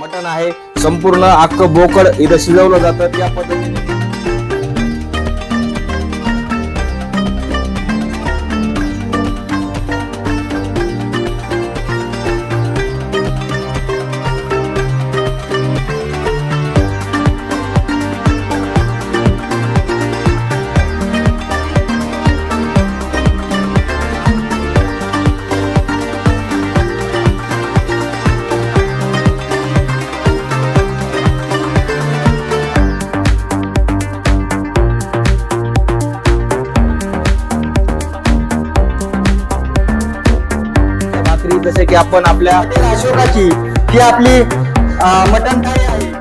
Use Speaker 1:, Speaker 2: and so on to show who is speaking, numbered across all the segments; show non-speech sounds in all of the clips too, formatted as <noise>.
Speaker 1: मटण आहे. संपूर्ण अख्खं बोकड इथं शिजवलं जातं. त्या पद्धतीने की आपण आपल्या
Speaker 2: अशोकाची ही आपली मटण थाळी आहे.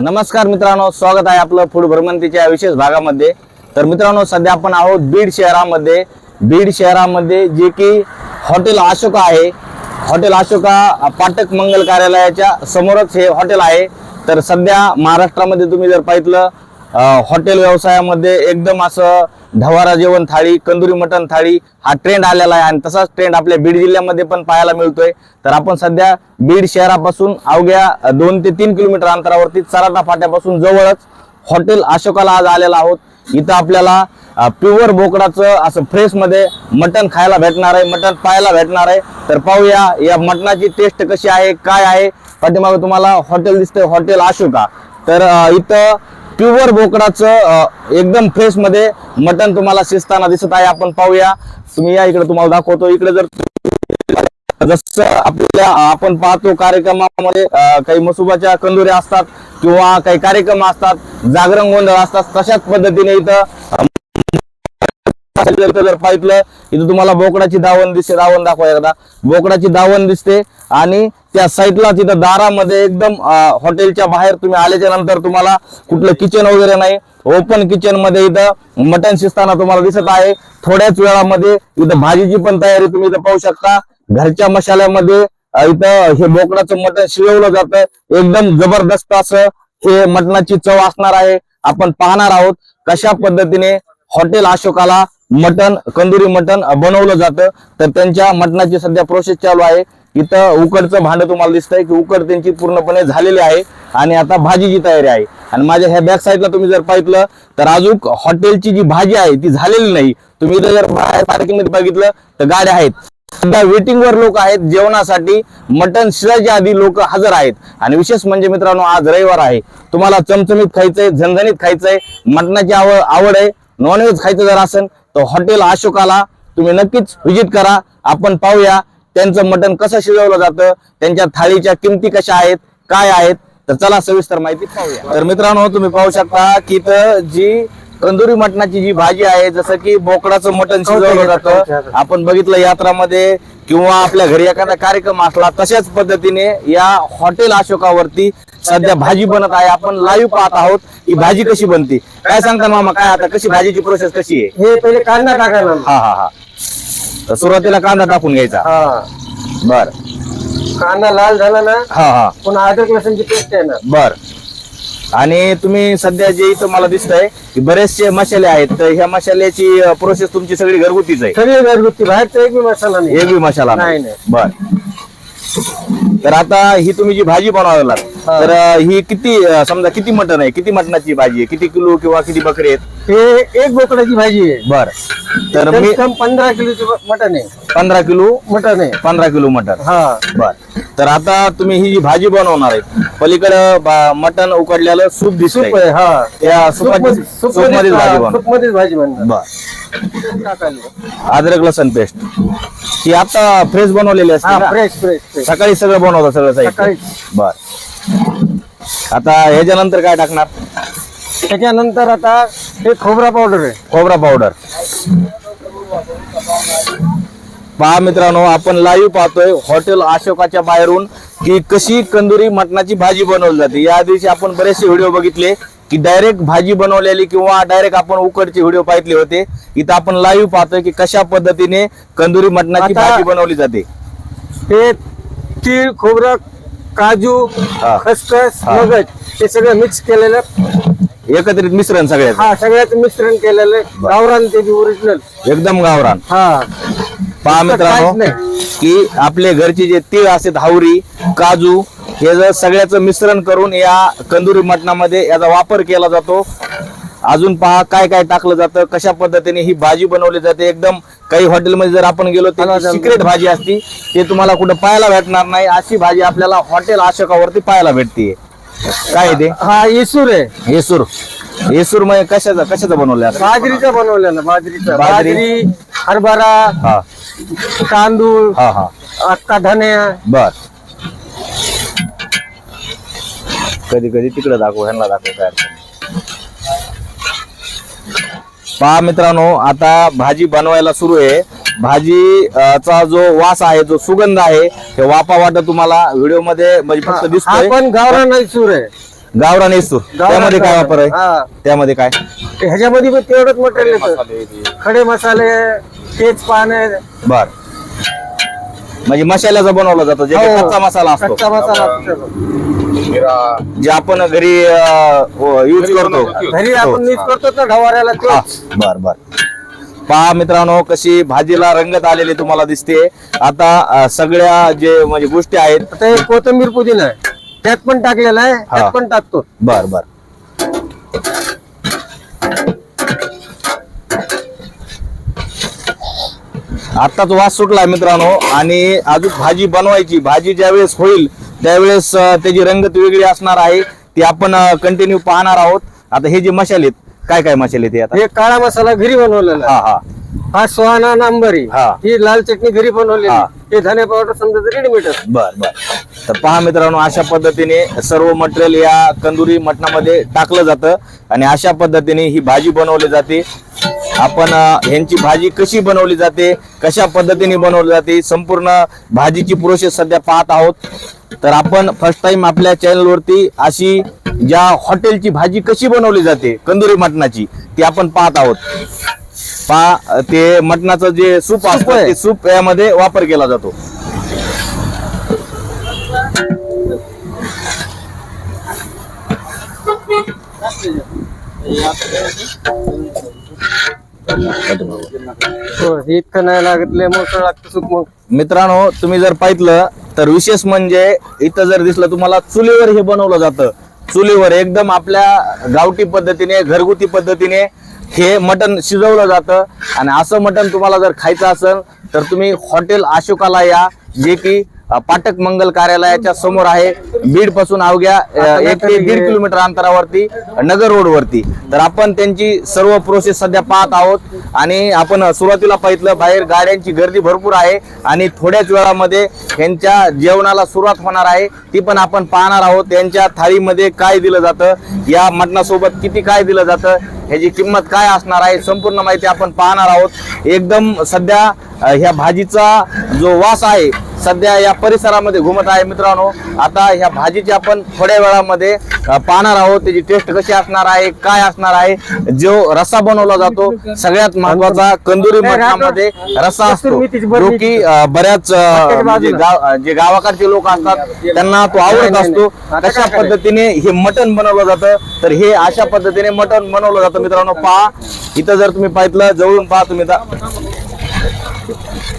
Speaker 1: नमस्कार मित्रांनो स्वागत आहे आपलं फूड भ्रमंतीच्या विशेष भागामध्ये. तर मित्रांनो सध्या आपण आहोत बीड शहरामध्ये. बीड शहरामध्ये जे की हॉटेल अशोका आहे हॉटेल अशोका पाटक मंगल कार्यालयाच्या समोरच हे हॉटेल आहे. तर सध्या महाराष्ट्रामध्ये तुम्ही जर पाहितलं हॉटेल व्यवसायामध्ये एकदम असं ढवारा जेवण थाळी कंदुरी मटण थाळी हा ट्रेंड आलेला आहे. आणि तसाच ट्रेंड आपल्या बीड जिल्ह्यामध्ये पण पाहायला मिळतोय. तर आपण सध्या बीड शहरापासून अवघ्या दोन ते तीन किलोमीटर अंतरावरती चराटा फाट्यापासून जवळच हॉटेल अशोकाला आज आलेला आहोत. इथं आपल्याला प्युअर बोकडाचं असं फ्रेशमध्ये मटण खायला भेटणार आहे मटण पाहायला भेटणार आहे. तर पाहूया या मटणाची टेस्ट कशी आहे काय आहे? पाठीमागे तुम्हाला हॉटेल दिसतंय हॉटेल अशोका तर इथं प्युअर बोकडाचं एकदम फ्रेशमध्ये मटण तुम्हाला शिजताना दिसत आहे. आपण पाहूया. तुम्ही या इकडे तुम्हाला दाखवतो. इकडे जर जसं आपल्या आपण पाहतो कार्यक्रमामध्ये काही मसुबाच्या कंदुऱ्या असतात किंवा काही कार्यक्रम असतात जागरण गोंधळ असतात तशाच पद्धतीने इथं जर पाहिलं इथं तुम्हाला बोकडाची दावण दिसते दावण दाखवा एकदा. बोकडाची दावण दिसते आणि त्या साईडला तिथं दारामध्ये एकदम हॉटेलच्या बाहेर तुम्ही आल्याच्यानंतर तुम्हाला कुठलं किचन वगैरे नाही. ओपन किचनमध्ये इथं मटण शिजताना तुम्हाला दिसत आहे. थोड्याच वेळामध्ये इथं भाजीची पण तयारी तुम्ही इथं पाहू शकता. घरच्या मशाल्यामध्ये इथं हे बोकडाचं मटण शिजवलं जातं. एकदम जबरदस्त असं हे मटणाची चव असणार आहे. आपण पाहणार आहोत कशा पद्धतीने हॉटेल अशोकाला मटन कंदुरी मटन बनवलं जातं. तर त्यांच्या मटणाची सध्या प्रोसेस चालू आहे. इथं उकडचं भांडं तुम्हाला दिसतंय की उकड त्यांची पूर्णपणे झालेली आहे आणि आता भाजीची तयारी आहे. आणि माझ्या ह्या बॅक साईडला तुम्ही जर पाहिलं तर अजून हॉटेलची जी भाजी आहे ती झालेली नाही. तुम्ही इथं जर बाहेर पार्किंगमध्ये बघितलं तर गाड्या आहेत. सध्या वेटिंग वर लोक आहेत जेवणासाठी मटन शिजायच्या आधी लोक हजर आहेत. आणि विशेष म्हणजे मित्रांनो आज रविवार आहे. तुम्हाला चमचमीत खायचंय झणझणीत खायचंय मटणाची आवड आवड आहे नॉनव्हेज खायचं जर असेल तर हॉटेल अशोकाला तुम्ही नक्कीच व्हिजिट करा. आपण पाहूया त्यांचं मटण कसं शिजवलं जातं त्यांच्या थाळीच्या किमती कशा आहेत काय आहेत तर चला सविस्तर माहिती पाहूया. तर मित्रांनो तुम्ही पाहू शकता की इथं जी कंदुरी मटणाची जी भाजी आहे जसं की बोकडाचं मटण शिजवलं जातं. आपण बघितलं यात्रामध्ये किंवा आपल्या घरी एखादा कार्यक्रम असला तशाच पद्धतीने या हॉटेल अशोकावरती सध्या भाजी बनत आहे. आपण लाईव्ह पाहत आहोत ही भाजी कशी बनते? काय सांगता मामा काय आता कशी भाजीची प्रोसेस कशी आहे?
Speaker 2: हे पहिले कांदा टाकायला
Speaker 1: हा हा हा. तर सुरुवातीला कांदा टाकून घ्यायचा.
Speaker 2: हा.
Speaker 1: बर.
Speaker 2: कांदा लाल झाला ना
Speaker 1: हा हा.
Speaker 2: पुन्हा अद्रक लसूणची पेस्ट आहे ना
Speaker 1: बर. आणि तुम्ही सध्या जे इथं मला दिसतंय की बरेचसे मसाले आहेत तर ह्या मसाल्याची प्रोसेस तुमची सगळी घरगुतीच आहे
Speaker 2: सगळी घरगुती बाहेरचा एक बी मसाला नाही
Speaker 1: एक बी मसाला
Speaker 2: नाही, नाही.
Speaker 1: बर तर आता ही तुम्ही जी भाजी बनवायला. तर ही किती समजा किती मटन आहे? किती मटणाची भाजी आहे? किती किलो किंवा किती बकरी आहेत?
Speaker 2: हे एक बोकडाची भाजी आहे.
Speaker 1: बर. तर मी
Speaker 2: पंधरा किलोचं मटन आहे.
Speaker 1: पंधरा किलो?
Speaker 2: मटन आहे.
Speaker 1: पंधरा किलो मटन
Speaker 2: हा.
Speaker 1: बर. तर आता तुम्ही ही जी भाजी बनवणार आहे पलीकडे मटन उकडलेलं सूप दिसतंय.
Speaker 2: सूप आहे हा.
Speaker 1: त्या
Speaker 2: सूप
Speaker 1: सुपाची
Speaker 2: मध्ये- सूप
Speaker 1: सूपमध्येच
Speaker 2: मध्येच-
Speaker 1: भाजी बनव.
Speaker 2: सूप मध्येच भाजी बनणार.
Speaker 1: बर.
Speaker 2: टाकायला.
Speaker 1: अद्रक लसण पेस्ट. ही आता फ्रेश बनवलेली असते?
Speaker 2: फ्रेश फ्रेश
Speaker 1: सकाळी सगळं बनवतं सगळं साहित्य.
Speaker 2: सकाळी
Speaker 1: बर. आता ह्याच्यानंतर काय टाकणार?
Speaker 2: त्याच्यानंतर आता हे खोबरा पावडर आहे.
Speaker 1: खोबरा पावडर पहा मित्रांनो आपण लाईव्ह पाहतोय हॉटेल अशोकाच्या बाहेरून की कशी कंदुरी मटणाची भाजी बनवली जाते. या दिवशी आपण बरेचसे व्हिडिओ बघितले की डायरेक्ट भाजी बनवलेली किंवा डायरेक्ट आपण उकडचे व्हिडिओ पाहितले होते. इथं आपण लाईव्ह पाहतोय की कशा पद्धतीने कंदुरी मटणाची भाजी बनवली जाते.
Speaker 2: हे तीळ खोबरं काजू
Speaker 1: हा.
Speaker 2: खसखस. मगज हे सगळं मिक्स केलेलं.
Speaker 1: एकत्रित मिश्रण सगळ्याचं?
Speaker 2: हा सगळ्याचं मिश्रण केलेलं आहे. गावरान ते ओरिजिनल
Speaker 1: एकदम गावरान.
Speaker 2: हा.
Speaker 1: पहा मित्रांनो
Speaker 2: काहीच
Speaker 1: की आपले घरचे जे तीळ असतात हावरी काजू हे जर सगळ्याचं मिश्रण करून या कंदुरी मटणामध्ये याचा वापर केला जातो. अजून पहा काय काय टाकलं जातं कशा पद्धतीने ही भाजी बनवली जाते. एकदम काही हॉटेलमध्ये जर आपण गेलो तर सिक्रेट भाजी असती. ते तुम्हाला कुठं पाहायला भेटणार नाही. अशी भाजी आपल्याला हॉटेल अशोकावरती पाहायला भेटते काय ते?
Speaker 2: हा इसूर आहे.
Speaker 1: येसूर. येसूरमध्ये कशाचं कशाचं बनवलं?
Speaker 2: बाजरीचा बनवलेला बाजरीचा.
Speaker 1: बाजरी.
Speaker 2: हरभरा
Speaker 1: हा.
Speaker 2: तांदूळ
Speaker 1: हा हा.
Speaker 2: अक्का धन्या.
Speaker 1: बर. कधी कधी तिकडे दाखव ह्यांना दाखव काय. पहा मित्रांनो आता भाजी बनवायला सुरू आहे. भाजी अं, चा जो वास आहे जो सुगंध आहे हे वापा वाटत तुम्हाला व्हिडिओमध्ये म्हणजे फक्त
Speaker 2: हा
Speaker 1: दिसतोय.
Speaker 2: पण गावरान इसूर आहे.
Speaker 1: गावरान येसूर त्यामध्ये काय वापर आहे?
Speaker 2: हा.
Speaker 1: त्यामध्ये काय?
Speaker 2: ह्याच्यामध्ये पण तेवढंच मटेरियल येतं. खडे मसाले तेज पाने.
Speaker 1: बर. म्हणजे मसाल्याचा बनवला जातो जे काही कच्चा मसाला असतो.
Speaker 2: हो. कच्चा मसाला असतो.
Speaker 1: जे आपण घरी यूज करतो.
Speaker 2: घरी आपण मीच करतो ना
Speaker 1: हा, बर बर. पहा मित्रांनो कशी भाजीला रंगत आलेली तुम्हाला दिसते. आता सगळ्या जे म्हणजे गोष्टी आहेत
Speaker 2: हे कोथिंबीर पुदिना आहे. त्यात पण टाकलेला आहे
Speaker 1: हा.
Speaker 2: त्यात पण टाकतो.
Speaker 1: बर बर. आत्ताच वास सुटला मित्रांनो आणि अजून भाजी बनवायची. भाजी ज्यावेळेस होईल त्यावेळेस त्याची रंगत वेगळी असणार आहे ती आपण कंटिन्यू पाहणार आहोत. आता हे जे मशाले आहेत काय काय मशाले ते आता?
Speaker 2: हे काळा मसाला घरी बनवलेला.
Speaker 1: हा हा.
Speaker 2: हा सोहाना नांबरी
Speaker 1: हा.
Speaker 2: ही लाल चटणी घरी बनवलेली
Speaker 1: हा.
Speaker 2: धने पावडर समजा रेडीमेड
Speaker 1: बर बर. तर पहा मित्रांनो अशा पद्धतीने सर्व मटेरियल या कंदुरी मटणामध्ये टाकलं जातं आणि अशा पद्धतीने ही भाजी बनवली जाते. आपण ह्यांची भाजी कशी बनवली जाते कशा पद्धतीने बनवली जाते संपूर्ण भाजीची प्रोसेस सध्या पाहत आहोत. तर आपण फर्स्ट टाइम आपल्या चॅनलवरती अशी ज्या हॉटेलची भाजी कशी बनवली जाते कंदुरी मटणाची ती आपण पाहत आहोत पहा ते मटणाचं जे सूप असतं. ते सूप यामध्ये वापर केला जातो
Speaker 2: हो, इतकं नाही लागत लय मोठं लागतं सुख मग.
Speaker 1: मित्रांनो तुम्ही जर पाहितलं तर विशेष म्हणजे इथं जर दिसलं तुम्हाला चुलीवर हे बनवलं जातं. चुलीवर एकदम आपल्या गावठी पद्धतीने घरगुती पद्धतीने हे मटण शिजवलं जातं. आणि असं मटण तुम्हाला जर खायचं असेल तर तुम्ही हॉटेल अशोकाला या जे की पाटक मंगल कार्यालयाच्या समोर आहे. बीडपासून अवघ्या एक ते दीड किलोमीटर अंतरावरती नगर रोड वरती तर आपण त्यांची सर्व प्रोसेस सध्या पाहत आहोत. आणि आपण सुरुवातीला पाहितलं बाहेर गाड्यांची गर्दी भरपूर आहे. आणि थोड्याच वेळामध्ये यांच्या जेवणाला सुरुवात होणार आहे. ती पण आपण पाहणार आहोत. यांच्या थाळीमध्ये काय दिलं जातं? या मटणासोबत किती काय दिलं जातं? ह्याची किंमत काय असणार आहे? संपूर्ण माहिती आपण पाहणार आहोत. एकदम सध्या ह्या भाजीचा जो वास आहे सध्या या परिसरामध्ये घुमत आहे मित्रांनो. आता ह्या भाजीची आपण थोड्या वेळामध्ये पाहणार आहोत. त्याची टेस्ट कशी असणार आहे काय असणार आहे जो रस्सा बनवला जातो सगळ्यात महत्त्वाचा कंदुरी मटणामध्ये रस्सा असतो. जो की बऱ्याच म्हणजे जे गावाकडचे लोक असतात त्यांना तो आवडत असतो. तशा पद्धतीने हे मटण बनवलं जातं तर हे अशा पद्धतीने मटण बनवलं जातं. मित्रांनो पहा. इथं जर तुम्ही पाहितलं जवळून पहा तुम्ही.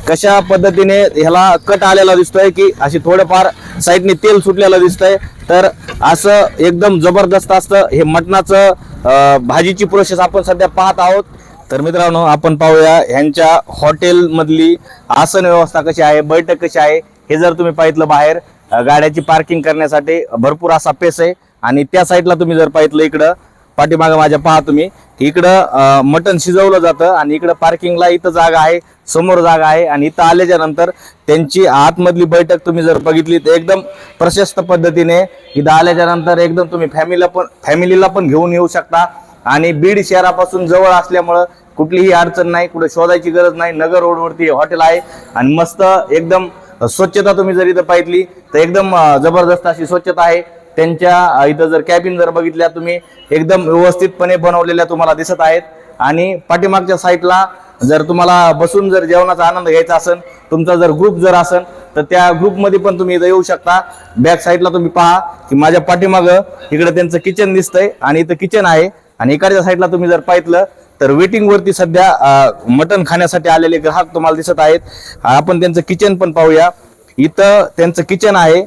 Speaker 1: कशा पद्धतीने ह्याला कट आलेला दिसतोय की अशी थोडंफार साईडने तेल सुटलेलं दिसतंय. तर असं एकदम जबरदस्त असतं. हे मटणाचं भाजीची प्रोसेस आपण सध्या पाहत आहोत. तर मित्रांनो आपण पाहूया ह्यांच्या हॉटेल मधली आसन व्यवस्था कशी आहे बैठक कशी आहे हे जर तुम्ही पाहितलं बाहेर गाड्याची पार्किंग करण्यासाठी भरपूर असा पेस आहे. आणि त्या साईडला तुम्ही जर पाहितलं इकडं पाठीमागे माझ्या पहा तुम्ही. इकडं मटण शिजवलं जातं आणि इकडं पार्किंगला इथं जागा आहे समोर जागा आहे आणि इथं आल्याच्यानंतर त्यांची आतमधली बैठक तुम्ही जर बघितली तर एकदम प्रशस्त पद्धतीने इथं आल्याच्यानंतर एकदम तुम्ही फॅमिलीला पण फॅमिलीला पण घेऊन येऊ शकता. आणि बीड शहरापासून जवळ असल्यामुळं कुठलीही अडचण नाही कुठं शोधायची गरज नाही. नगर रोडवरती हॉटेल आहे आणि मस्त एकदम स्वच्छता तुम्ही जर इथं पाहिली तर एकदम जबरदस्त अशी स्वच्छता आहे. त्यांच्या इथं जर कॅबिन जर बघितल्या तुम्ही एकदम व्यवस्थितपणे बनवलेल्या तुम्हाला दिसत आहेत. आणि पाठीमागच्या साईडला जर तुम्हाला बसून जर जेवणाचा आनंद घ्यायचा असेल तुमचा जर ग्रुप जर असेल तर त्या ग्रुपमध्ये पण तुम्ही इथं येऊ शकता. बॅक साईडला तुम्ही पहा की माझ्या पाठीमागं इकडे त्यांचं किचन दिसतंय आणि इथं किचन आहे. आणि इकडच्या साईडला तुम्ही जर पाहितलं तर वेटिंग वरती सध्या मटन खाण्यासाठी आलेले ग्राहक तुम्हाला दिसत आहेत. आपण त्यांचं किचन पण पाहूया. इथं त्यांचं किचन आहे.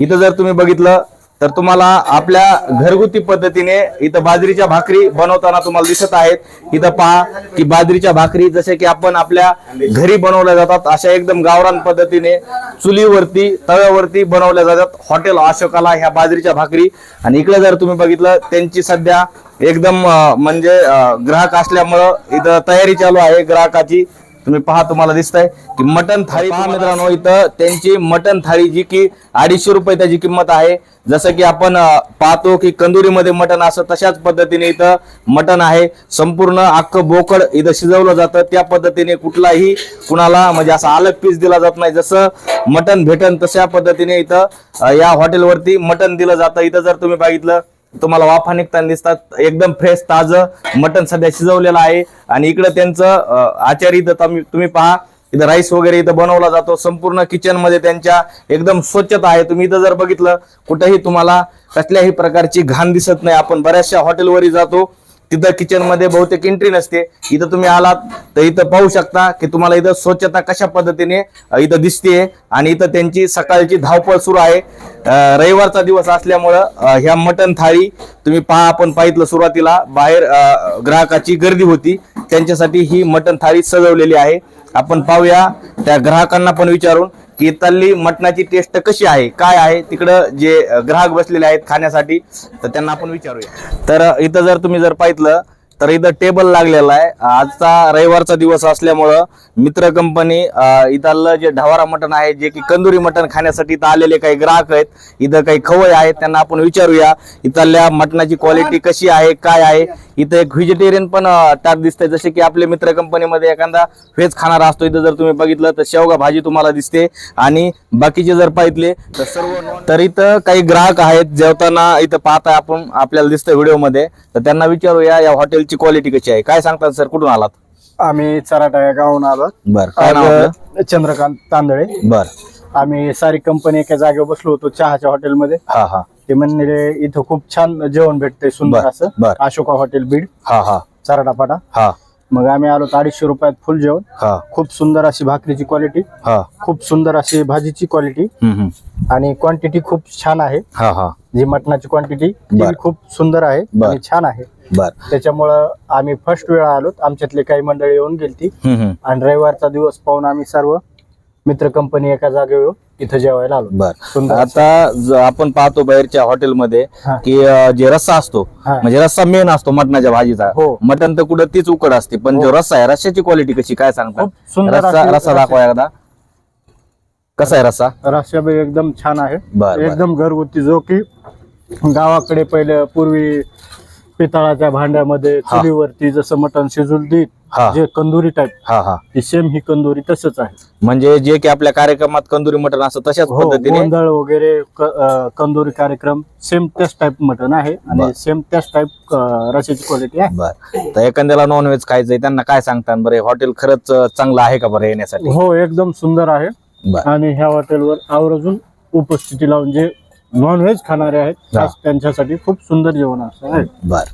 Speaker 1: इथं जर तुम्ही बघितलं तर तुम्हाला आपल्या घरगुती पद्धतीने इथं बाजरीच्या भाकरी बनवताना तुम्हाला दिसत आहेत. इथं पहा की बाजरीच्या भाकरी जसे की आपण आपल्या घरी बनवल्या जातात अशा एकदम गावरान पद्धतीने चुलीवरती तव्यावरती बनवल्या जातात. हॉटेल अशोकाला ह्या बाजरीच्या भाकरी. आणि इकडे जर तुम्ही बघितलं त्यांची सध्या एकदम म्हणजे ग्राहक असल्यामुळं इथं तयारी चालू आहे. ग्राहकाची तुम्ही पहा तुम्हाला दिसतंय की मटन थाळी पहा मित्रांनो इथं त्यांची मटन थाळी जी की अडीचशे रुपये त्याची किंमत आहे. जसं की आपण पाहतो की कंदुरीमध्ये मटन असं तशाच पद्धतीने इथं मटन आहे. संपूर्ण अख्खं बोकड इथं शिजवलं जातं. त्या पद्धतीने कुठलाही कुणाला म्हणजे असा अलग पीस दिला जात नाही. जसं मटन भेटन तशा पद्धतीने इथं या हॉटेलवरती मटन दिलं जातं. इथं जर तुम्ही बघितलं तुम्हाला वाफा निघताना दिसतात. एकदम फ्रेश ताजं मटन सध्या शिजवलेलं आहे. आणि इकडं त्यांचं आचार आचारी इथं तुम्ही तुम्ही पहा. इथं राईस वगैरे इथं बनवला जातो. संपूर्ण किचनमध्ये त्यांच्या एकदम स्वच्छता आहे. तुम्ही इथं जर बघितलं कुठेही तुम्हाला कसल्याही प्रकारची घाण दिसत नाही. आपण बऱ्याचशा हॉटेलवरही जातो. तिथं किचनमध्ये बहुतेक एंट्री नसते. इथं तुम्ही आलात तर इथं पाहू शकता की तुम्हाला इथं स्वच्छता कशा पद्धतीने इथं दिसते आणि इथं त्यांची सकाळची धावपळ सुरू आहे. रविवारचा दिवस असल्यामुळं ह्या मटन थाळी तुम्ही पहा आपण पाहितलं सुरुवातीला बाहेर ग्राहकाची गर्दी होती. त्यांच्यासाठी ही मटन थाळी सजवलेली आहे. आपण पाहूया त्या ग्राहकांना पण विचारून की इथली मटणाची टेस्ट कशी आहे? काय आहे? तिकडं जे ग्राहक बसलेले आहेत खाण्यासाठी तर त्यांना आपण विचारूया. तर इथं जर तुम्ही जर पाहितलं तर इथं टेबल लागलेला आहे. आजचा रविवारचा दिवस असल्यामुळं मित्र कंपनी इथलं जे ढवारा मटण आहे जे की कंदुरी मटण खाण्यासाठी इथं आलेले काही ग्राहक आहेत. इथं काही खवय आहेत त्यांना आपण विचारूया. इथल्या मटणाची क्वालिटी कशी आहे काय आहे? इथं एक व्हेजिटेरियन पण त्यात टाक दिसतंय. जसे की आपले मित्र कंपनीमध्ये एखादा व्हेज खाणारा असतो इथं जर तुम्ही बघितलं तर शेवगा भाजी तुम्हाला दिसते. आणि बाकीचे जर पाहितले तर सर्व तर इथं काही ग्राहक आहेत जेवताना इथं पाहताय आपण आपल्याला दिसतं व्हिडिओमध्ये तर त्यांना विचारूया या हॉटेल हॉटेलची क्वालिटी कशी आहे? काय सांगतात सर कुठून आलात?
Speaker 2: आम्ही चराटा या गावून आलो.
Speaker 1: बर काय नाव आपलं?
Speaker 2: आज चंद्रकांत तांदळे.
Speaker 1: बर.
Speaker 2: आम्ही सारी कंपनी एका जागेवर बसलो होतो चहाच्या हॉटेलमध्ये
Speaker 1: हा हा.
Speaker 2: ते म्हणले इथं खूप छान जेवण भेटतंय सुंदर
Speaker 1: बर,
Speaker 2: असं.
Speaker 1: बर.
Speaker 2: अशोका हॉटेल बीड.
Speaker 1: हा हा.
Speaker 2: चराटापाटा
Speaker 1: हा.
Speaker 2: मग आम्ही आलो अडीचशे रुपयात फुल जेवण.
Speaker 1: हा.
Speaker 2: खूप सुंदर अशी भाकरीची क्वालिटी
Speaker 1: हा.
Speaker 2: खूप सुंदर अशी भाजीची क्वालिटी
Speaker 1: हम्म, हम्म.
Speaker 2: आणि क्वांटिटी खूप छान आहे.
Speaker 1: हा हा.
Speaker 2: जी मटणाची क्वांटिटी
Speaker 1: बर.
Speaker 2: खूप सुंदर आहे
Speaker 1: बर.
Speaker 2: आणि छान आहे.
Speaker 1: बर.
Speaker 2: त्याच्यामुळं आम्ही फर्स्ट वेळा आलो आमच्यातले काही मंडळी येऊन गेलती. आणि रविवारचा दिवस पाहून आम्ही सर्व मित्र कंपनी एका जागेवर इथं जेवायला आलो.
Speaker 1: बर. आता ज- आपण पाहतो बाहेरच्या हॉटेलमध्ये
Speaker 2: हा.
Speaker 1: की अं, जे रस्सा असतो
Speaker 2: हा.
Speaker 1: म्हणजे रस्सा मेन असतो मटणाच्या भाजीचा.
Speaker 2: हो.
Speaker 1: मटण तर कुठं तीच उकड असते पण जो रस्सा आहे रस्स्याची क्वालिटी कशी काय सांगता?
Speaker 2: खूप सुंदर
Speaker 1: रस्सा
Speaker 2: अशी-
Speaker 1: रस्सा दाखवा एकदा. कसा आहे रस्सा?
Speaker 2: रस्सा एकदम छान आहे.
Speaker 1: बर, बर.
Speaker 2: एकदम घरगुती जो की गावाकडे पहिले पूर्वी पितळाच्या भांड्यामध्ये
Speaker 1: हा.
Speaker 2: चुलीवरती जसं मटण शिजून देत
Speaker 1: हा.
Speaker 2: जे कंदुरी टाईप
Speaker 1: हा हा.
Speaker 2: ती सेम ही कंदुरी तसंच आहे.
Speaker 1: म्हणजे जे की आपल्या कार्यक्रमात कंदुरी मटण असतं तशाच
Speaker 2: हो
Speaker 1: पद्धतीने?
Speaker 2: गोंधळ वगैरे क- अं, कंदुरी कार्यक्रम सेम त्याच टाईप मटण आहे
Speaker 1: बर.
Speaker 2: आणि सेम त्याच टाईप रशाची क्वालिटी आहे.
Speaker 1: बर. तर एखाद्याला नॉनव्हेज खायचंय त्यांना काय सांगतात बरं हे हॉटेल खरंच अं, चांगलं आहे का बरं येण्यासाठी?
Speaker 2: हो एकदम सुंदर आहे.
Speaker 1: बर.
Speaker 2: आणि ह्या हॉटेलवर आवर्जून उपस्थिती लावून जे नॉनव्हेज खाणारे आहेत. खास त्यांच्यासाठी खूप सुंदर जेवण असं आहे
Speaker 1: बर.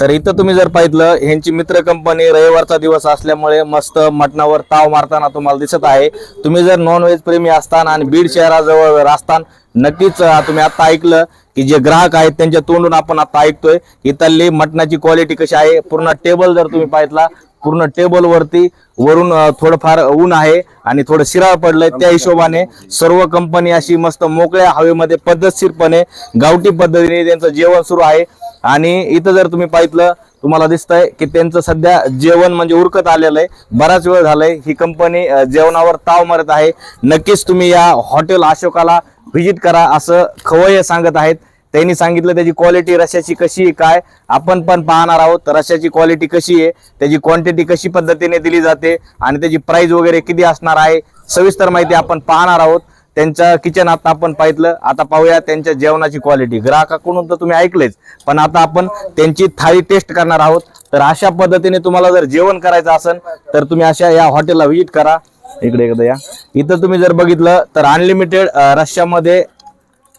Speaker 1: तर इथं तुम्ही जर पाहिलं ह्यांची मित्र कंपनी रविवारचा दिवस असल्यामुळे मस्त मटणावर ताव मारताना तुम्हाला दिसत आहे. तुम्ही जर नॉन व्हेज प्रेमी असताना आणि बीड शहराजवळ असताना नक्कीच तुम्ही आता ऐकलं की जे ग्राहक आहेत त्यांच्या तोंडून आपण आता ऐकतोय. इथली मटणाची क्वालिटी कशी आहे? पूर्ण टेबल जर तुम्ही पाहितला पूर्ण टेबल वरती वरून थोडंफार ऊन आहे आणि थोडं शिराळ पडलंय. त्या हिशोबाने सर्व कंपनी अशी मस्त मोकळ्या हवेमध्ये पद्धतशीरपणे गावठी पद्धतीने त्यांचं जेवण सुरू आहे. आणि इथं जर तुम्ही पाहितलं तुम्हाला दिसतंय की त्यांचं सध्या जेवण म्हणजे उरकत आलेलं आहे बराच वेळ झालाय. ही कंपनी जेवणावर ताव मारत आहे. नक्कीच तुम्ही या हॉटेल अशोकाला व्हिजिट करा असं खवय्ये सांगत आहेत. त्यांनी सांगितलं त्याची क्वालिटी रश्याची कशी आहे काय? आपण पण पाहणार आहोत रश्याची क्वालिटी कशी आहे त्याची क्वांटिटी कशी पद्धतीने दिली जाते आणि त्याची प्राइस वगैरे किती असणार आहे सविस्तर माहिती आपण पाहणार आहोत. त्यांच्या किचन आता आपण पाहितलं. आता पाहूया त्यांच्या जेवणाची क्वालिटी ग्राहकाकडून तर तुम्ही ऐकलेच पण आता आपण त्यांची थाळी टेस्ट करणार आहोत. तर अशा पद्धतीने तुम्हाला जर जेवण करायचं असेल तर तुम्ही अशा या हॉटेलला व्हिजिट करा. इकडे एकदा या. इथं तुम्ही जर बघितलं तर अनलिमिटेड रश्यामध्ये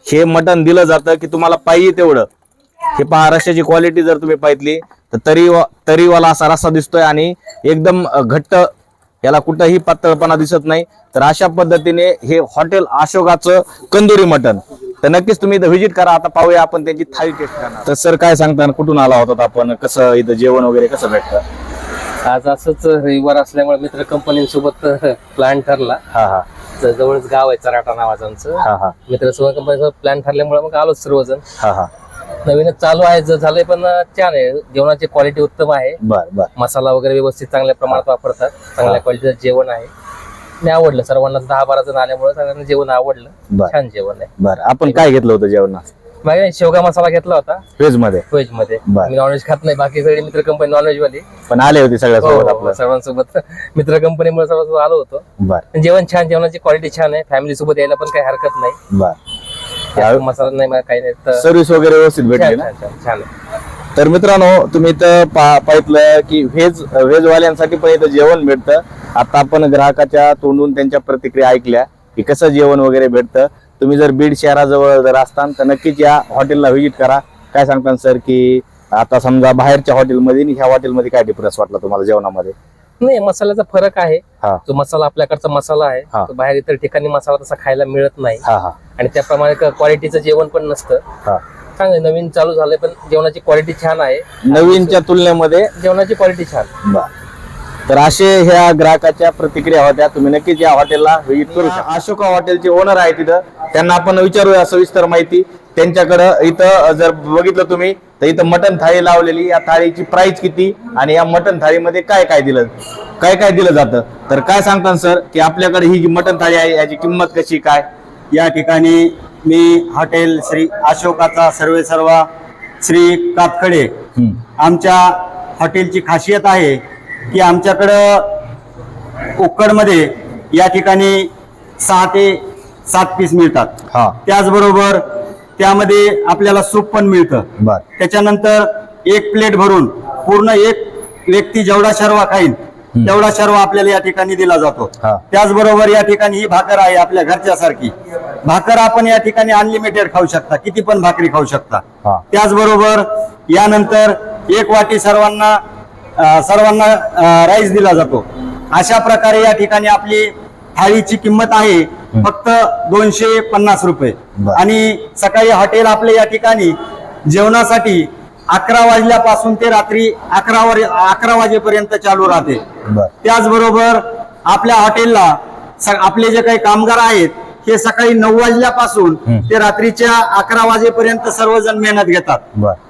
Speaker 1: हे मटण दिलं जातं की तुम्हाला पाहिजे तेवढं. हे पहा रश्याची क्वालिटी जर तुम्ही पाहितली तर तरी तरीवाला असा रस्सा दिसतोय आणि एकदम घट्ट याला कुठंही पातळपणा दिसत नाही. तर अशा पद्धतीने हे हॉटेल अशोकाचं कंदुरी मटण. तर नक्कीच तुम्ही इथं व्हिजिट करा. आता पाहूया आपण त्यांची थाळी टेस्ट करणार. तर सर काय सांगता कुठून आला होता आपण? कसं इथं जेवण वगैरे कसं भेटतं?
Speaker 3: आज असंच रविवार असल्यामुळे मित्र कंपनीसोबत प्लॅन ठरला.
Speaker 1: हा हा.
Speaker 3: तर जवळच गाव आहे चराटा नावाचं आमचं.
Speaker 1: हा हा.
Speaker 3: मित्र सोबत कंपनीसोबत प्लॅन ठरल्यामुळे मग आलो सर्वजण.
Speaker 1: हा हा.
Speaker 3: नवीनच चालू आहे जर झालंय पण छान आहे. जेवणाची क्वालिटी उत्तम आहे.
Speaker 1: बर बर.
Speaker 3: मसाला वगैरे व्यवस्थित चांगल्या प्रमाणात वापरतात. चांगल्या क्वालिटीचं जेवण आहे. आणि आवडलं. सर्वांना दहा बारा जण आल्यामुळे सगळ्यांना जेवण आवडलं.
Speaker 1: बर.
Speaker 3: छान जेवण आहे.
Speaker 1: बर. आपण काय घेतलं होतं जेवणात?
Speaker 3: शेवगा मसाला घेतला होता. व्हेजमध्ये? व्हेजमध्ये.
Speaker 1: बर.
Speaker 3: मी नॉनव्हेज खात नाही बाकी सगळी मित्र कंपनी नॉनव्हेज वाली
Speaker 1: पण आले होते सगळ्यासोबत
Speaker 3: हो,
Speaker 1: आपलं.
Speaker 3: सर्वांसोबत. मित्र कंपनीमुळे सर्वांसोबत आलो होतो.
Speaker 1: बर.
Speaker 3: जेवण छान जेवणाची क्वालिटी छान आहे. फॅमिली सोबत यायला पण काही हरकत नाही.
Speaker 1: बर.
Speaker 3: जास्त मसाला नाही मला काही नाही तर
Speaker 1: सर्व्हिस वगैरे व्यवस्थित भेटली
Speaker 3: छान
Speaker 1: ना?
Speaker 3: छान छान छान आहे.
Speaker 1: तर मित्रांनो तुम्ही इथं पा- पाहितलं की व्हेज व्हेज वाल्यांसाठी पण इथं जेवण भेटतं. आता आपण ग्राहकाच्या तोंडून त्यांच्या प्रतिक्रिया ऐकल्या की कसं जेवण वगैरे भेटतं. तुम्ही जर बीड शहराजवळ जर असताल तर नक्कीच या हॉटेलला व्हिजिट करा. काय सांगता सर की आता समजा बाहेरच्या हॉटेलमध्ये आणि ह्या हॉटेलमध्ये काय डिफरन्स वाटला तुम्हाला जेवणामध्ये?
Speaker 3: नाही मसाल्याचा फरक आहे.
Speaker 1: हा.
Speaker 3: जो मसाला आपल्याकडचा मसाला आहे
Speaker 1: हा.
Speaker 3: तो बाहेर इतर ठिकाणी मसाला तसा खायला मिळत नाही.
Speaker 1: हा हा.
Speaker 3: आणि त्याप्रमाणे क्वालिटीचं जेवण पण नसतं.
Speaker 1: हा.
Speaker 3: चांगलं नवीन चालू झालंय पण जेवणाची क्वालिटी छान आहे.
Speaker 1: नवीनच्या तुलनेमध्ये
Speaker 3: जेवणाची क्वालिटी छान.
Speaker 1: बर. तर असे ह्या ग्राहकाच्या प्रतिक्रिया होत्या. तुम्ही नक्कीच या हॉटेलला व्हिजिट करू शकता. अशोका हॉटेलचे ओनर आहे तिथं त्यांना आपण विचारूया सविस्तर माहिती. त्यांच्याकडं इथं जर बघितलं तुम्ही तर इथं मटन थाळी लावलेली. या थाळीची प्राइस किती आणि या मटन थाळीमध्ये काय काय दिलं काय काय दिलं जातं? तर काय सांगतात सर की आपल्याकडे ही जी मटन थाळी आहे याची किंमत कशी काय?
Speaker 4: या ठिकाणी मी हॉटेल श्री अशोकाचा सर्वे सर्वा श्री कातकडे. आमच्या हॉटेलची खासियत आहे की आमच्याकडं उक्कडमध्ये या ठिकाणी सहा ते सात पीस मिळतात.
Speaker 1: हा.
Speaker 4: त्याचबरोबर त्यामध्ये आपल्याला सूप पण मिळतं.
Speaker 1: बर.
Speaker 4: त्याच्यानंतर एक प्लेट भरून पूर्ण एक व्यक्ती जेवढा शर्वा खाईल तेवढा शर्वा आपल्याला या ठिकाणी दिला जातो.
Speaker 1: हा.
Speaker 4: त्याचबरोबर या ठिकाणी ही भाकर आहे आपल्या घरच्या सारखी भाकर आपण या ठिकाणी अनलिमिटेड खाऊ शकता किती पण भाकरी खाऊ शकता.
Speaker 1: हा.
Speaker 4: त्याचबरोबर यानंतर एक वाटी सर्वांना सर्वांना राईस दिला जातो. अशा प्रकारे या ठिकाणी आपली थाळीची किंमत आहे फक्त दोनशे पन्नास रुपये. आणि सकाळी हॉटेल आपले या ठिकाणी जेवणासाठी अकरा वाजल्यापासून ते रात्री अकरा अकरा वाजेपर्यंत चालू राहते.
Speaker 1: बर.
Speaker 4: त्याचबरोबर आपल्या हॉटेलला आपले जे काही कामगार आहेत हे सकाळी नऊ वाजल्यापासून. ते रात्रीच्या अकरा वाजेपर्यंत सर्वजण मेहनत घेतात.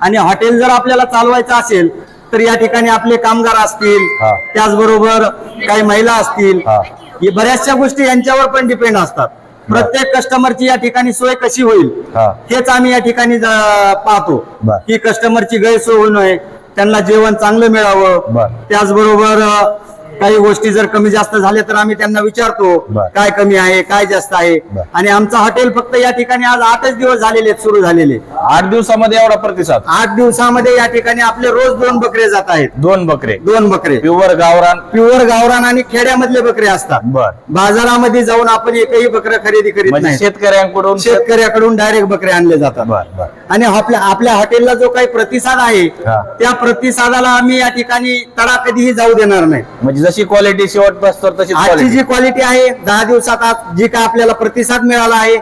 Speaker 4: आणि हॉटेल जर आपल्याला चालवायचं असेल तर या ठिकाणी आपले कामगार असतील. त्याचबरोबर काही महिला असतील बऱ्याचशा गोष्टी यांच्यावर पण डिपेंड असतात प्रत्येक कस्टमरची या ठिकाणी सोय कशी होईल हेच आम्ही या ठिकाणी पाहतो. की कस्टमरची गैरसोय होऊ नये त्यांना जेवण चांगलं मिळावं
Speaker 1: बर.
Speaker 4: त्याचबरोबर काही गोष्टी जर कमी जास्त झाल्या तर आम्ही त्यांना विचारतो. काय कमी आहे काय जास्त आहे. आणि आमचं हॉटेल फक्त या ठिकाणी आज आठच दिवस झालेले आहेत सुरू झालेले.
Speaker 1: आठ दिवसामध्ये एवढा प्रतिसाद?
Speaker 4: आठ दिवसामध्ये या ठिकाणी आपले रोज दोन बकरे जात आहेत.
Speaker 1: दोन बकरे.
Speaker 4: दोन बकरे.
Speaker 1: प्युअर गावरान.
Speaker 4: प्युअर गावरान आणि खेड्यामधले बकरे असतात.
Speaker 1: बर.
Speaker 4: बाजारामध्ये जाऊन आपण एकही बकरं खरेदी करीत
Speaker 1: म्हणजे
Speaker 4: नाही.
Speaker 1: शेतकऱ्यांकडून
Speaker 4: शेतकऱ्याकडून डायरेक्ट बकरे आणले जातात. आणि आपल्या आपल्या हॉटेलला जो काही प्रतिसाद आहे. त्या प्रतिसादाला आम्ही या ठिकाणी तडा कधीही जाऊ देणार नाही.
Speaker 1: म्हणजे जशी क्वालिटी शेवट बसतो तशी
Speaker 4: आजची जी क्वालिटी आहे दहा दिवसात आज जी काय आपल्याला प्रतिसाद मिळाला आहे.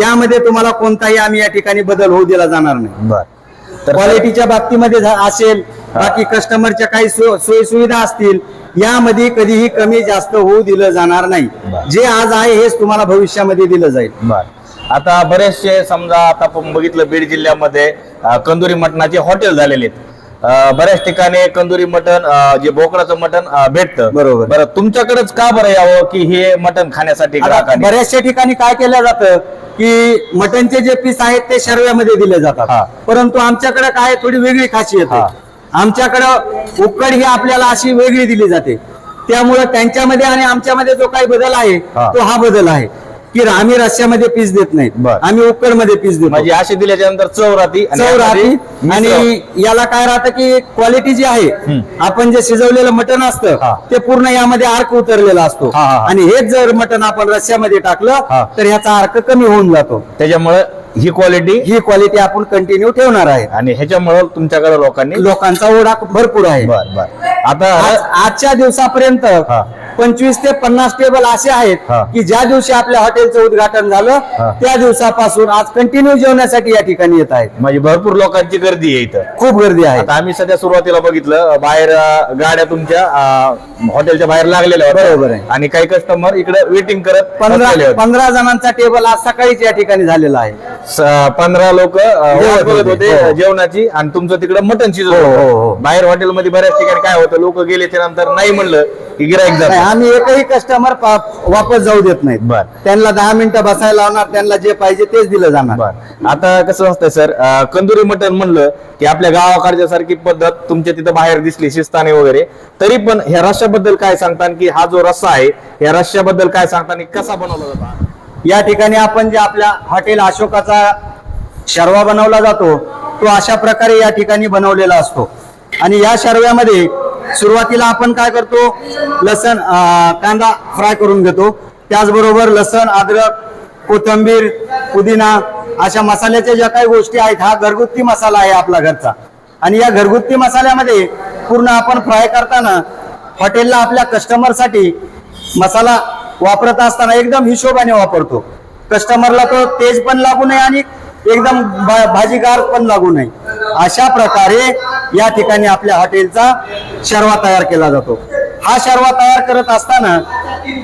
Speaker 4: यामध्ये तुम्हाला कोणताही आम्ही या ठिकाणी बदल होऊ दिला जाणार नाही.
Speaker 1: तर
Speaker 4: क्वालिटीच्या बाबतीमध्ये असेल बाकी कस्टमरच्या काही सोयी सुविधा असतील यामध्ये कधीही कमी जास्त होऊ दिलं जाणार नाही. जे आज आहे हेच तुम्हाला भविष्यामध्ये दिलं जाईल.
Speaker 1: आता बरेचसे समजा आता आपण बघितलं बीड जिल्ह्यामध्ये कंदुरी मटणाचे हॉटेल झालेले आहेत. बऱ्याच ठिकाणी कंदुरी मटण जे बोकडाचं मटण भेटतं
Speaker 4: बरोबर.
Speaker 1: बरं तुमच्याकडेच का बरं यावं की हे मटण खाण्यासाठी ग्राहकांनी
Speaker 4: बऱ्याचशा ठिकाणी काय केलं जातं की मटनचे जे पीस आहेत ते शर्व्यामध्ये दिले
Speaker 1: हा.
Speaker 4: जातात परंतु आमच्याकडे काय थोडी वेगळी खासियत
Speaker 1: हा.
Speaker 4: आहे आमच्याकडं उकड ही आपल्याला अशी वेगळी दिली जाते त्यामुळे त्यांच्यामध्ये आणि आमच्यामध्ये जो काही बदल आहे
Speaker 1: हा.
Speaker 4: तो हा बदल आहे की आम्ही रस्स्यामध्ये पीस देत नाहीत.
Speaker 1: बर.
Speaker 4: आम्ही उकडमध्ये पीस देतो.
Speaker 1: म्हणजे असे दिल्याच्या नंतर चव राहती आणि
Speaker 4: चव राहते
Speaker 1: यामध्ये
Speaker 4: आणि याला काय राहतं की क्वालिटी जी आहे आपण जे शिजवलेलं मटण असतं. ते पूर्ण यामध्ये अर्क उतरलेला असतो.
Speaker 1: हा, हा, हा.
Speaker 4: आणि हेच जर मटण आपण रस्स्यामध्ये
Speaker 1: हा.
Speaker 4: टाकलं तर ह्याचा अर्क कमी होऊन जातो.
Speaker 1: त्याच्यामुळे ही क्वालिटी
Speaker 4: ही क्वालिटी आपण कंटिन्यू ठेवणार आहे.
Speaker 1: आणि ह्याच्यामुळे तुमच्याकडे लोकांनी
Speaker 4: लोकांचा ओढा भरपूर आहे.
Speaker 1: बर बर. आता
Speaker 4: आज- आजच्या दिवसापर्यंत
Speaker 1: हा.
Speaker 4: पंचवीस ते पन्नास टेबल असे आहेत
Speaker 1: हा.
Speaker 4: की ज्या दिवशी आपल्या हॉटेलचं उद्घाटन झालं
Speaker 1: हा.
Speaker 4: त्या दिवसापासून आज कंटिन्यू जेवण्यासाठी या ठिकाणी येत आहेत
Speaker 1: म्हणजे भरपूर लोकांची गर्दी आहे इथं
Speaker 4: खूप गर्दी आहे
Speaker 1: आता आम्ही सध्या सुरुवातीला बघितलं बाहेर अं, गाड्या तुमच्या अं, हॉटेलच्या बाहेर लागलेल्या होत्या
Speaker 4: बरोबर आहे.
Speaker 1: आणि काही कस्टमर इकडे वेटिंग करत
Speaker 4: पंधरा
Speaker 1: होते.
Speaker 4: पंधरा जणांचा टेबल आज सकाळीच या ठिकाणी झालेला आहे
Speaker 1: स- पंधरा लोक
Speaker 4: जेवत होते.
Speaker 1: होते
Speaker 4: हो.
Speaker 1: जेवणाची आणि तुमचं तिकडे मटन शिजत
Speaker 4: हो, हो, हो.
Speaker 1: होतं बाहेर हॉटेलमध्ये बऱ्याच ठिकाणी काय होतं लोक गेल्याच्यानंतर नाही म्हणलं की गिराईक
Speaker 4: नाही,
Speaker 1: जात
Speaker 4: आम्ही एकही कस्टमर वापस जाऊ देत नाहीत.
Speaker 1: बर.
Speaker 4: त्यांना दहा मिनिटं बसायला लावणार त्यांना जे पाहिजे तेच दिलं जाणार.
Speaker 1: बर. आता कसं असतं सर अं, कंदुरी मटन म्हणलं की आपल्या गावाकडच्या सारखी पद्धत तुमच्या तिथं बाहेर दिसली शिस्ताने वगैरे. तरी पण ह्या रश्श्याबद्दल काय सांगता की हा जो रस्सा आहे या रश्श्याबद्दल काय सांगता आणि कसा बनवला जातो?
Speaker 4: या ठिकाणी आपण जे आपल्या हॉटेल अशोकाचा शर्वा बनवला जातो तो अशा प्रकारे या ठिकाणी बनवलेला असतो. आणि या शर्व्यामध्ये सुरुवातीला आपण काय करतो? लसण कांदा फ्राय करून घेतो. त्याचबरोबर लसण अद्रक कोथंबीर पुदिना अशा मसाल्याच्या ज्या काही गोष्टी आहेत हा घरगुती मसाला आहे आपला घरचा. आणि या घरगुती मसाल्यामध्ये पूर्ण आपण फ्राय करताना हॉटेलला आपल्या कस्टमरसाठी मसाला वापरत असताना एकदम हिशोबाने वापरतो. कस्टमरला तो तेज पण लागू नये आणि एकदम भा- भाजीगार पण लागू नये. अशा प्रकारे या ठिकाणी आपल्या हॉटेलचा शर्वा तयार केला जातो. हा शर्वा तयार करत असताना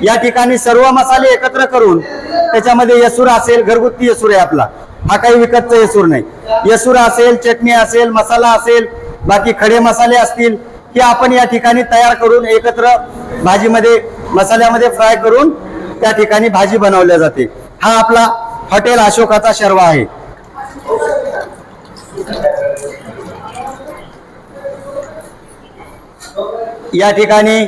Speaker 4: या ठिकाणी सर्व मसाले एकत्र करून त्याच्यामध्ये येसूर असेल घरगुती येसूर आहे आपला. हा काही विकतचा येसूर नाही. येसूर असेल चटणी असेल मसाला असेल बाकी खडे मसाले असतील हे आपण या ठिकाणी तयार करून एकत्र भाजीमध्ये मसाल्यामध्ये फ्राय करून त्या ठिकाणी भाजी बनवल्या जाते. हा आपला हॉटेल अशोकाचा शर्वा आहे. या ठिकाणी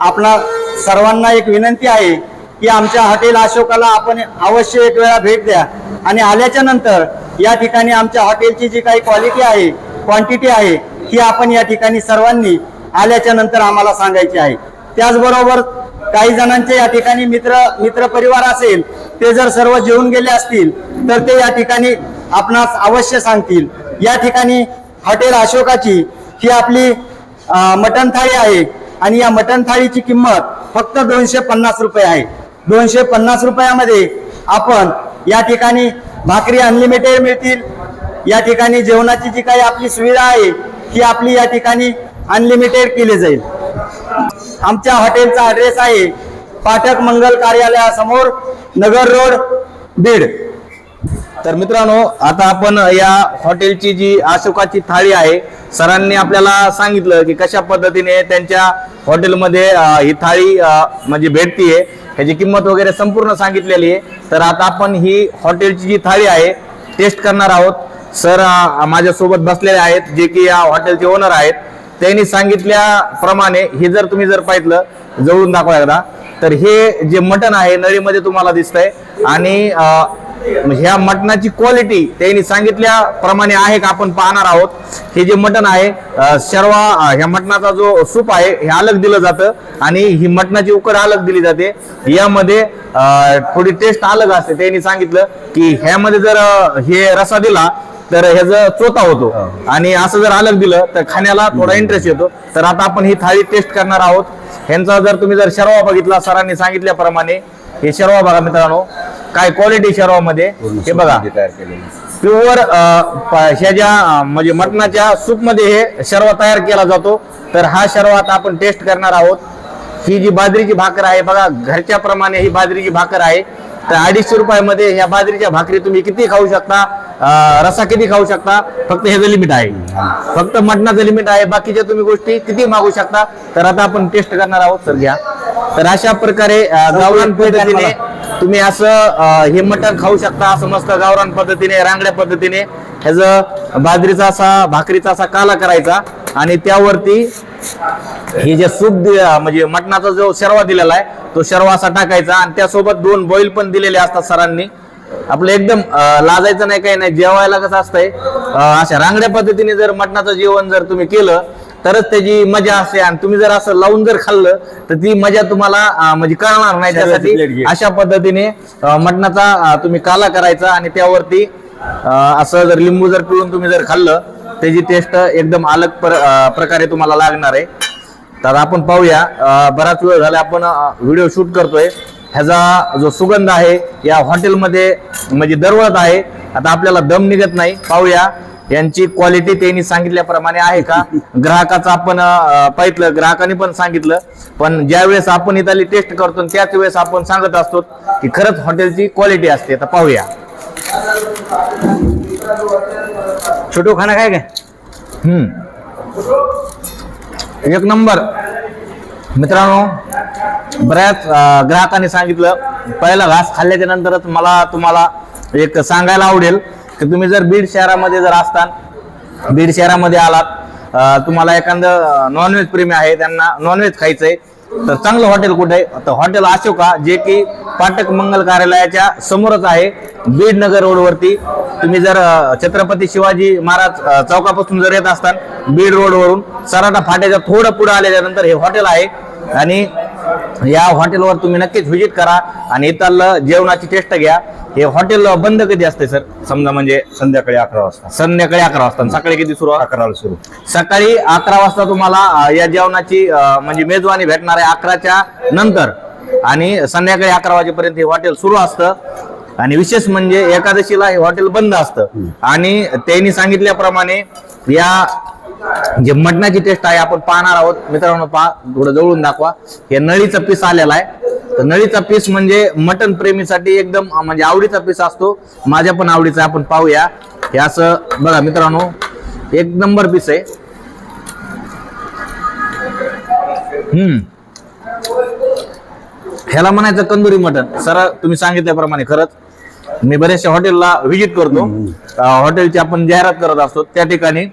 Speaker 4: आपणा सर्वांना एक विनंती आहे की आमच्या हॉटेल अशोकाला आपण अवश्य एक वेळा भेट द्या. आणि आल्याच्यानंतर या ठिकाणी आमच्या हॉटेलची जी काही क्वालिटी आहे क्वांटिटी आहे ही आपण या ठिकाणी सर्वांनी आल्याच्यानंतर आम्हाला सांगायची आहे. त्याचबरोबर काही जणांचे या ठिकाणी मित्र मित्र परिवार असेल ते जर सर्व जेवून गेले असतील तर ते या ठिकाणी आपणास अवश्य सांगतील. या ठिकाणी हॉटेल अशोकाची ही आपली मटण थाळी आहे आणि या मटण थाळीची किंमत फक्त दोनशे पन्नास रुपये आहे. दोनशे पन्नास रुपयामध्ये आपण या ठिकाणी भाकरी अनलिमिटेड मिळतील. या ठिकाणी जेवणाची जी काही आपली सुविधा आहे ती आपली या ठिकाणी अनलिमिटेड केली जाईल. आमच्या हॉटेलचा ॲड्रेस आहे पाठक मंगल कार्यालयासमोर नगर रोड बीड.
Speaker 1: तर मित्रांनो आता आपण या हॉटेलची जी अशोकाची थाळी आहे सरांनी आपल्याला सांगितलं की कशा पद्धतीने त्यांच्या हॉटेलमध्ये ही थाळी म्हणजे भेटतीये ह्याची किंमत वगैरे संपूर्ण सांगितलेली आहे. तर आता आपण ही हॉटेलची जी थाळी आहे टेस्ट करणार आहोत. सर माझ्यासोबत बसलेले आहेत जे की या हॉटेलचे ओनर आहेत. त्यांनी सांगितल्याप्रमाणे हे जर तुम्ही जर पाहिलं जवळून दाखवा एकदा. तर हे जे मटण आहे नळीमध्ये तुम्हाला दिसतंय. आणि अं, ह्या मटणाची क्वालिटी त्यांनी सांगितल्याप्रमाणे आहे का आपण पाहणार आहोत. हे जे मटण आहे अं, ह्या मटणाचा जो सूप आहे हे अलग दिलं जातं आणि ही मटणाची उकड अलग दिली जाते. यामध्ये थोडी टेस्ट अलग असते. त्यांनी सांगितलं की ह्यामध्ये जर हे रसा दिला तर ह्याचा चोता होतो. आणि असं जर अलग दिलं तर खाण्याला थोडा इंटरेस्ट येतो. तर आता आपण ही थाळी टेस्ट करणार आहोत. ह्यांचा जर तुम्ही जर शर्वा बघितला सरांनी सांगितल्याप्रमाणे हे शर्वा बघा मित्रांनो. काय क्वालिटी शर्वा मध्ये हे बघा. प्युअर ह्या ज्या अं, म्हणजे मटणाच्या सूपमध्ये हे शर्वा तयार केला जातो. तर हा शर्वा आता आपण टेस्ट करणार आहोत. ही जी बाजरीची भाकर आहे बघा घरच्या प्रमाणे ही बाजरीची भाकर आहे. तर अडीचशे रुपयामध्ये ह्या बाजरीच्या भाकरी तुम्ही किती खाऊ शकता? रसा किती खाऊ शकता? फक्त ह्याचं लिमिट आहे. फक्त मटणाचं लिमिट आहे. बाकीच्या तुम्ही गोष्टी किती मागू शकता? तर आता आपण टेस्ट करणार आहोत सर घ्या. तर अशा प्रकारे गावरान पद्धतीने तुम्ही असं हे मटण खाऊ शकता असं मस्त गावरान पद्धतीने रांगड्या पद्धतीने. ह्याचं बाजरीचा असा भाकरीचा असा काला करायचा. आणि त्यावरती हे जे सूप म्हणजे मटणाचा जो शर्वा दिलेला आहे तो शर्वा असा टाकायचा आणि त्यासोबत दोन बॉईल पण दिलेले असतात सरांनी. आपलं एकदम लाजायचं नाही काही नाही जेवायला कसं असतंय अशा रांगड्या पद्धतीने जर मटणाचं जेवण जर तुम्ही केलं तरच त्याची मजा असते. आणि तुम्ही जर असं लावून जर खाल्लं तर ती मजा तुम्हाला म्हणजे कळणार नाही. त्यासाठी. अशा पद्धतीने मटणाचा तुम्ही काला करायचा आणि त्यावरती असं जर लिंबू जर पिळून तुम्ही जर खाल्लं त्याची टेस्ट एकदम अलग प्रकारे तुम्हाला लागणार आहे. तर आपण पाहूया. बराच वेळ झाला आपण व्हिडिओ शूट करतोय. ह्याचा जो सुगंध आहे या हॉटेलमध्ये म्हणजे दरवळत आहे. आता आपल्याला दम निघत नाही. पाहूया. यांची क्वालिटी त्यांनी सांगितल्याप्रमाणे आहे का? <laughs> ग्राहकाचं आपण पाहितलं. ग्राहकाने पण सांगितलं. पण ज्या वेळेस आपण इथली टेस्ट करतो त्याच वेळेस आपण सांगत असतो की खरंच हॉटेलची क्वालिटी असते. तर पाहूया. छोटू खाना काय काय हम्म. एक नंबर. मित्रांनो बऱ्याच ग्राहकांनी सांगितलं पहिला घास खाल्ल्याच्या नंतरच मला तुम्हाला एक सांगायला आवडेल की तुम्ही जर बीड शहरामध्ये जर असताल बीड शहरामध्ये आलात तुम्हाला एखादं नॉनव्हेज प्रेमी आहे त्यांना नॉनव्हेज खायचंय तर चांगलं हॉटेल कुठे? आहे तर हॉटेल अशोका जे की पाटक मंगल कार्यालयाच्या समोरच आहे बीड नगर रोडवरती तुम्ही जर छत्रपती शिवाजी महाराज चौकापासून जर येत असताल बीड रोडवरून सराटा फाट्याच्या थोडं पुढे आल्याच्यानंतर हे हॉटेल आहे. आणि या हॉटेलवर तुम्ही नक्कीच व्हिजिट करा आणि इथलं जेवणाची टेस्ट घ्या. हे हॉटेल बंद कधी असते सर समजा म्हणजे
Speaker 4: संध्याकाळी अकरा वाजता.
Speaker 1: संध्याकाळी अकरा वाजता. सकाळी किती सुरू?
Speaker 4: अकराला सुरू.
Speaker 1: सकाळी अकरा वाजता तुम्हाला या जेवणाची म्हणजे मेजवानी भेटणार आहे अकराच्या नंतर. आणि संध्याकाळी अकरा वाजेपर्यंत हे हॉटेल सुरू असतं. आणि विशेष म्हणजे एकादशीला हे हॉटेल बंद असतं. आणि त्यांनी सांगितल्याप्रमाणे या जे मटणाची टेस्ट आहे आपण पाहणार आहोत. मित्रांनो पहा थोडं जवळून दाखवा. हे नळीचा पीस आलेला आहे. तर नळीचा पीस म्हणजे मटन प्रेमीसाठी एकदम म्हणजे आवडीचा पीस असतो. माझ्या पण आवडीचा. आपण पाहूया. हे असं बघा मित्रांनो एक नंबर पीस आहे. हम्म. ह्याला म्हणायचं कंदुरी मटन सर तुम्ही सांगितल्याप्रमाणे खरंच. मी बऱ्याचशा हॉटेलला व्हिजिट करतो. हॉटेलची आपण जाहिरात करत असतो. त्या ठिकाणी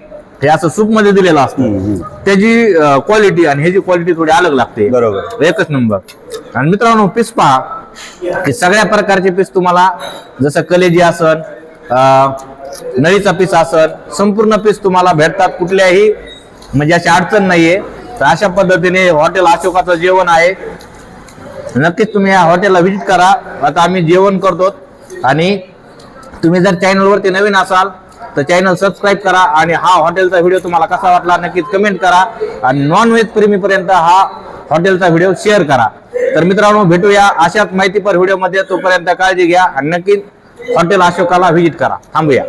Speaker 1: हे असं सूपमध्ये दिलेलं असतं. त्याची क्वालिटी आणि ह्याची क्वालिटी थोडी अलग लागते.
Speaker 4: बरोबर.
Speaker 1: एकच नंबर आणि मित्रांनो पीस पहा. की सगळ्या प्रकारचे पीस तुम्हाला जसं कलेजी असन नळीचा पीस असन संपूर्ण पीस तुम्हाला भेटतात कुठल्याही म्हणजे अशी अडचण नाहीये. तर अशा पद्धतीने हॉटेल अशोकाचं जेवण आहे. नक्कीच तुम्ही या हॉटेलला व्हिजिट करा. आता आम्ही जेवण करतो. आणि तुम्ही जर चॅनलवरती नवीन असाल तर चॅनल सबस्क्राईब करा आणि हा हॉटेलचा व्हिडिओ तुम्हाला कसा वाटला नक्कीच कमेंट करा. आणि नॉनव्हेज प्रेमीपर्यंत हा हॉटेलचा व्हिडिओ शेअर करा. तर मित्रांनो भेटूया अशाच माहितीपर व्हिडिओमध्ये तोपर्यंत काळजी घ्या आणि नक्कीच हॉटेल अशोकाला व्हिजिट करा. थांबूया.